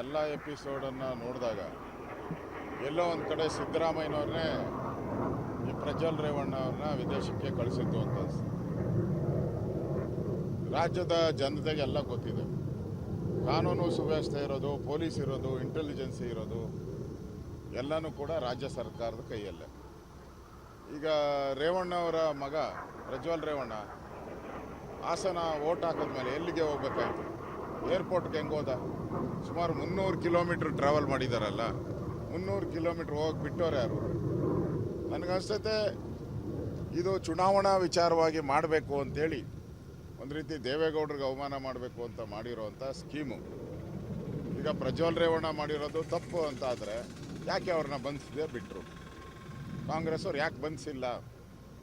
ಎಲ್ಲ ಎಪಿಸೋಡನ್ನು ನೋಡಿದಾಗ ಎಲ್ಲೋ ಒಂದು ಕಡೆ ಸಿದ್ದರಾಮಯ್ಯನವ್ರನ್ನೇ ಈ ಪ್ರಜ್ವಲ್ ರೇವಣ್ಣ ಅವ್ರನ್ನ ವಿದೇಶಕ್ಕೆ ಕಳಿಸಿದ್ದು ಅಂತ ರಾಜ್ಯದ ರಾಜ್ಯದ ಜನತೆಗೆಲ್ಲ ಗೊತ್ತಿದೆ. ಕಾನೂನು ಸುವ್ಯವಸ್ಥೆ ಇರೋದು, ಪೊಲೀಸ್ ಇರೋದು ಇಂಟೆಲಿಜೆನ್ಸಿ ಇರೋದು, ಎಲ್ಲನೂ ಕೂಡ ರಾಜ್ಯ ಸರ್ಕಾರದ ಕೈಯಲ್ಲೇ. ಈಗ ರೇವಣ್ಣ ಅವರ ಮಗ ಪ್ರಜ್ವಲ್ ರೇವಣ್ಣ ಹಾಸನ ಓಟ್ ಹಾಕಿದ್ಮೇಲೆ ಎಲ್ಲಿಗೆ ಹೋಗ್ಬೇಕಾಯ್ತು? ಏರ್ಪೋರ್ಟ್ಗೆ ಹೆಂಗೆ ಹೋದ? ಸುಮಾರು ಮುನ್ನೂರು ಕಿಲೋಮೀಟ್ರ್ ಟ್ರಾವೆಲ್ ಮಾಡಿದಾರಲ್ಲ. ಮುನ್ನೂರು ಕಿಲೋಮೀಟ್ರ್ ಹೋಗಿ ಬಿಟ್ಟವ್ರು ಯಾರು? ನನಗನ್ಸತ್ತೆ ಇದು ಚುನಾವಣಾ ವಿಚಾರವಾಗಿ ಮಾಡಬೇಕು ಅಂತೇಳಿ ಒಂದು ರೀತಿ ದೇವೇಗೌಡರಿಗೆ ಅವಮಾನ ಮಾಡಬೇಕು ಅಂತ ಮಾಡಿರೋವಂಥ ಸ್ಕೀಮು. ಈಗ ಪ್ರಜ್ವಲ್ ರೇವಣ್ಣ ಮಾಡಿರೋದು ತಪ್ಪು ಅಂತ ಆದರೆ ಯಾಕೆ ಅವ್ರನ್ನ ಬಂಧಿಸಿದೆ ಬಿಟ್ಟರು ಕಾಂಗ್ರೆಸ್ ಅವ್ರು ಯಾಕೆ ಬಂಧಿಸಿಲ್ಲ?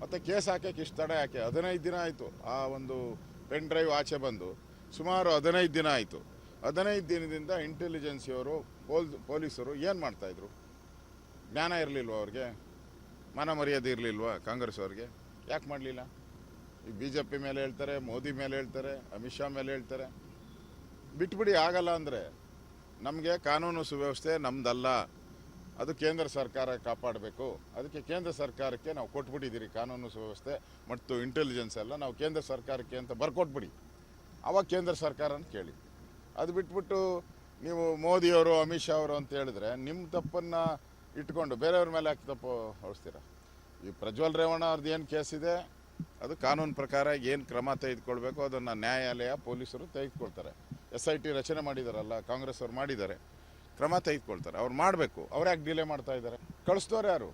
ಮತ್ತು ಕೇಸ್ ಹಾಕೋಕೆ ಇಷ್ಟು ತಡೆ ಯಾಕೆ? ಹದಿನೈದು ದಿನ ಆಯಿತು ಆ ಒಂದು ಪೆನ್ ಡ್ರೈವ್ ಆಚೆ ಬಂದು. ಸುಮಾರು ಹದಿನೈದು ದಿನ ಆಯಿತು. ಹದಿನೈದು ದಿನದಿಂದ ಇಂಟೆಲಿಜೆನ್ಸಿಯವರು ಪೋಲ್, ಪೊಲೀಸರು ಏನು ಮಾಡ್ತಾಯಿದ್ರು ಜ್ಞಾನ ಇರಲಿಲ್ವ ಅವ್ರಿಗೆ? ಮನ ಮರ್ಯಾದೆ ಇರಲಿಲ್ವ ಕಾಂಗ್ರೆಸ್ ಅವ್ರಿಗೆ? ಯಾಕೆ ಮಾಡಲಿಲ್ಲ? ಈ ಬಿ ಜೆ ಪಿ ಮೇಲೆ ಹೇಳ್ತಾರೆ, ಮೋದಿ ಮೇಲೆ ಹೇಳ್ತಾರೆ, ಅಮಿತ್ ಶಾ ಮೇಲೆ ಹೇಳ್ತಾರೆ. ಬಿಟ್ಬಿಡಿ, ಆಗಲ್ಲ ಅಂದರೆ. ನಮಗೆ ಕಾನೂನು ಸುವ್ಯವಸ್ಥೆ ನಮ್ದಲ್ಲ. ಅದು ಕೇಂದ್ರ ಸರ್ಕಾರ ಕಾಪಾಡಬೇಕು. ಅದಕ್ಕೆ ಕೇಂದ್ರ ಸರ್ಕಾರಕ್ಕೆ ನಾವು ಕೊಟ್ಬಿಟ್ಟಿದ್ದೀರಿ ಕಾನೂನು ಸುವ್ಯವಸ್ಥೆ ಮತ್ತು ಇಂಟೆಲಿಜೆನ್ಸ್ ಎಲ್ಲ. ನಾವು ಕೇಂದ್ರ ಸರ್ಕಾರಕ್ಕೆ ಅಂತ ಬರ್ಕೊಟ್ಬಿಡಿ. ಅವಾಗ ಕೇಂದ್ರ ಸರ್ಕಾರನ ಕೇಳಿ. ಅದು ಬಿಟ್ಬಿಟ್ಟು ನೀವು ಮೋದಿಯವರು, ಅಮಿತ್ ಶಾ ಅವರು ಅಂತ ಹೇಳಿದ್ರೆ ನಿಮ್ಮ ತಪ್ಪನ್ನು ಇಟ್ಕೊಂಡು ಬೇರೆಯವ್ರ ಮೇಲೆ ಯಾಕೆ ತಪ್ಪು ಹೊರಿಸ್ತೀರಾ? ಈ ಪ್ರಜ್ವಲ್ ರೇವಣ್ಣ ಅವ್ರದ್ದು ಏನು ಕೇಸ್ ಇದೆ? ಅದು ಕಾನೂನು ಪ್ರಕಾರ ಏನು ಕ್ರಮ ತೆಗೆದುಕೊಳ್ಬೇಕು? ಅದನ್ನು ನ್ಯಾಯಾಲಯ, ಪೊಲೀಸರು ತೆಗೆದುಕೊಳ್ತಾರೆ. ಎಸ್ ಐ ಟಿ ರಚನೆ ಮಾಡಿದಾರಲ್ಲ, ಕಾಂಗ್ರೆಸ್ ಅವ್ರು ಮಾಡಿದ್ದಾರೆ. ಕ್ರಮ ತೆಗೆದುಕೊಳ್ತಾರೆ. ಅವ್ರು ಮಾಡಬೇಕು. ಅವ್ರು ಯಾಕೆ ಡಿಲೇ ಮಾಡ್ತಾ ಇದ್ದಾರೆ? ಕಳಿಸ್ದವ್ರು ಯಾರು?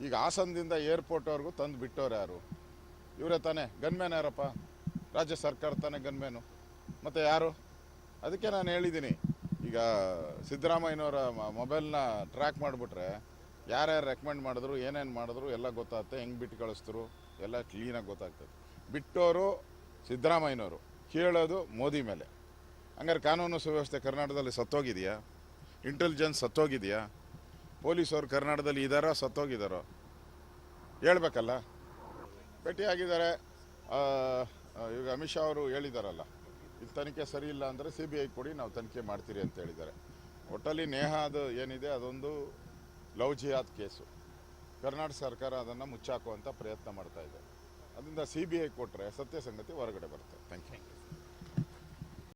ಈಗ ಹಾಸನದಿಂದ ಏರ್ಪೋರ್ಟ್ವರೆಗೂ ತಂದು ಬಿಟ್ಟವ್ರು ಯಾರು? ಇವರೇ ತಾನೇ. ಗನ್ಮ್ಯಾನ್ ಯಾರಪ್ಪ? ರಾಜ್ಯ ಸರ್ಕಾರ ತಾನೇ ಗನ್ಮೇನು ಮತ್ತು ಯಾರು? ಅದಕ್ಕೆ ನಾನು ಹೇಳಿದ್ದೀನಿ. ಈಗ ಸಿದ್ದರಾಮಯ್ಯನವರ ಮೊಬೈಲ್ನ ಟ್ರ್ಯಾಕ್ ಮಾಡಿಬಿಟ್ರೆ ಯಾರ್ಯಾರು ರೆಕಮೆಂಡ್ ಮಾಡಿದ್ರು, ಏನೇನು ಮಾಡಿದ್ರು ಎಲ್ಲ ಗೊತ್ತಾಗುತ್ತೆ. ಹೆಂಗೆ ಬಿಟ್ಟು ಕಳಿಸ್ತರು, ಎಲ್ಲ ಕ್ಲೀನಾಗಿ ಗೊತ್ತಾಗ್ತದೆ. ಬಿಟ್ಟೋರು ಸಿದ್ದರಾಮಯ್ಯನವರು. ಕೇಳೋದು ಮೋದಿ ಮೇಲೆ. ಹಂಗಾರೆ ಕಾನೂನು ಸುವ್ಯವಸ್ಥೆ ಕರ್ನಾಟಕದಲ್ಲಿ ಸತ್ತೋಗಿದೆಯಾ? ಇಂಟೆಲಿಜೆನ್ಸ್ ಸತ್ತೋಗಿದೆಯಾ? ಪೊಲೀಸವ್ರು ಕರ್ನಾಟಕದಲ್ಲಿ ಇದ್ದಾರೋ ಸತ್ತೋಗಿದ್ದಾರೋ ಹೇಳ್ಬೇಕಲ್ಲ. ಭೇಟಿಯಾಗಿದ್ದಾರೆ ಆ, ಅಮಿತ್ ಶಾ ಅವರು ಹೇಳಿದಾರಲ್ಲ ಇದು ತನಿಖೆ ಸರಿ ಇಲ್ಲ ಅಂದರೆ ಸಿ ಬಿ ಐ ಕೊಡಿ ನಾವು ತನಿಖೆ ಮಾಡ್ತೀರಿ ಅಂತ ಹೇಳಿದ್ದಾರೆ. ಒಟ್ಟಲ್ಲಿ ನೇಹ ಅದು ಏನಿದೆ ಅದೊಂದು ಲವ್ ಜಿಹಾದ್ ಕೇಸು. ಕರ್ನಾಟಕ ಸರ್ಕಾರ ಅದನ್ನು ಮುಚ್ಚಾಕುವಂಥ ಪ್ರಯತ್ನ ಮಾಡ್ತಾ ಇದೆ. ಅದರಿಂದ ಸಿ ಬಿ ಐ ಕೊಟ್ಟರೆ ಸತ್ಯ ಸಂಗತಿ ಹೊರಗಡೆ ಬರುತ್ತೆ. Thank you